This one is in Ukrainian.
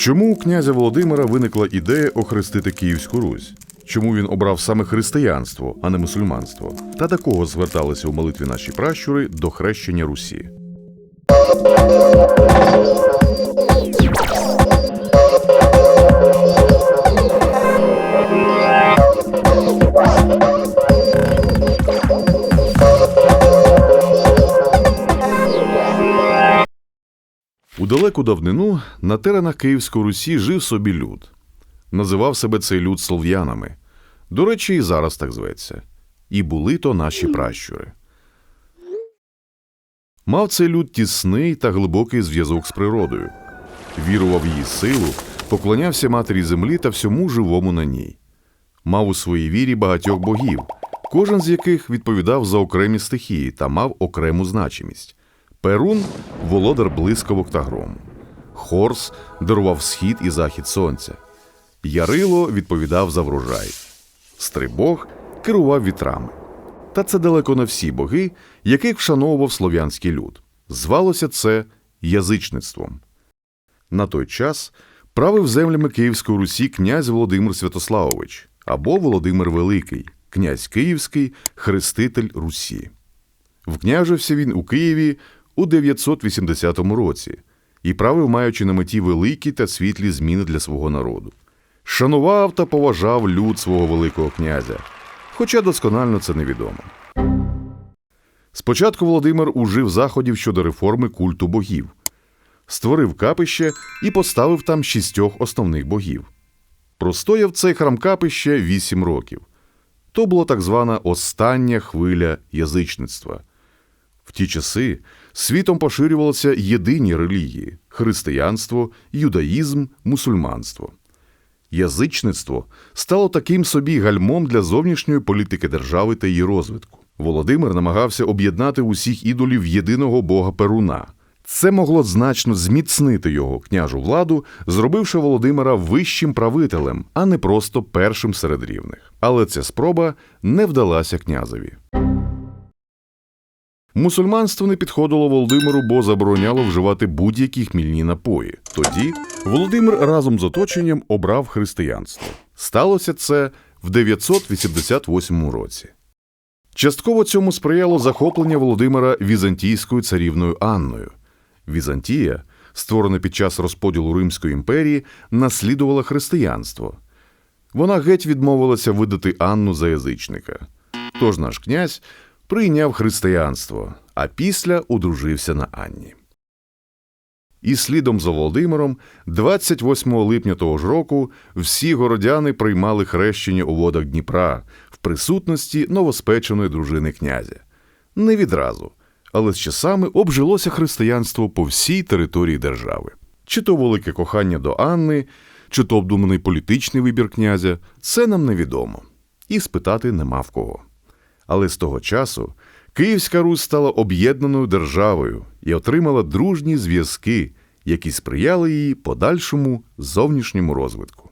Чому у князя Володимира виникла ідея охрестити Київську Русь? Чому він обрав саме християнство, а не мусульманство? Та до кого зверталися у молитві наші пращури до хрещення Русі? Далеку давнину на теренах Київської Русі жив собі люд. Називав себе цей люд слов'янами. До речі, і зараз так зветься. І були то наші пращури. Мав цей люд тісний та глибокий зв'язок з природою. Вірував в її силу, поклонявся матері землі та всьому живому на ній. Мав у своїй вірі багатьох богів, кожен з яких відповідав за окремі стихії та мав окрему значимість. Перун володар блискавок та грому. Хорс дарував схід і захід сонця. Ярило відповідав за врожай. Стрибог керував вітрами. Та це далеко не всі боги, яких вшановував слов'янський люд. Звалося це язичництвом. На той час правив землями Київської Русі князь Володимир Святославович або Володимир Великий, князь Київський, хреститель Русі. Вкняжився він у Києві у 980 році і правив, маючи на меті великі та світлі зміни для свого народу. Шанував та поважав люд свого Великого князя, хоча досконально це невідомо. Спочатку Володимир ужив заходів щодо реформи культу богів, створив капище і поставив там шістьох основних богів. Простояв цей храм капище вісім років. То була так звана остання хвиля язичництва. В ті часи світом поширювалися єдині релігії християнство, юдаїзм, мусульманство. Язичництво стало таким собі гальмом для зовнішньої політики держави та її розвитку. Володимир намагався об'єднати усіх ідолів єдиного бога Перуна. Це могло значно зміцнити його княжу владу, зробивши Володимира вищим правителем, а не просто першим серед рівних. Але ця спроба не вдалася князеві. Мусульманство не підходило Володимиру, бо забороняло вживати будь-які хмільні напої. Тоді Володимир разом з оточенням обрав християнство. Сталося це в 988 році. Частково цьому сприяло захоплення Володимира Візантійською царівною Анною. Візантія, створена під час розподілу Римської імперії, наслідувала християнство. Вона геть відмовилася видати Анну за язичника. Тож наш князь прийняв християнство, а після одружився на Анні. І слідом за Володимиром, 28 липня того ж року, всі городяни приймали хрещення у водах Дніпра в присутності новоспеченої дружини князя. Не відразу, але з часами обжилося християнство по всій території держави. Чи то велике кохання до Анни, чи то обдуманий політичний вибір князя, це нам невідомо. І спитати нема в кого. Але з того часу Київська Русь стала об'єднаною державою і отримала дружні зв'язки, які сприяли її подальшому зовнішньому розвитку.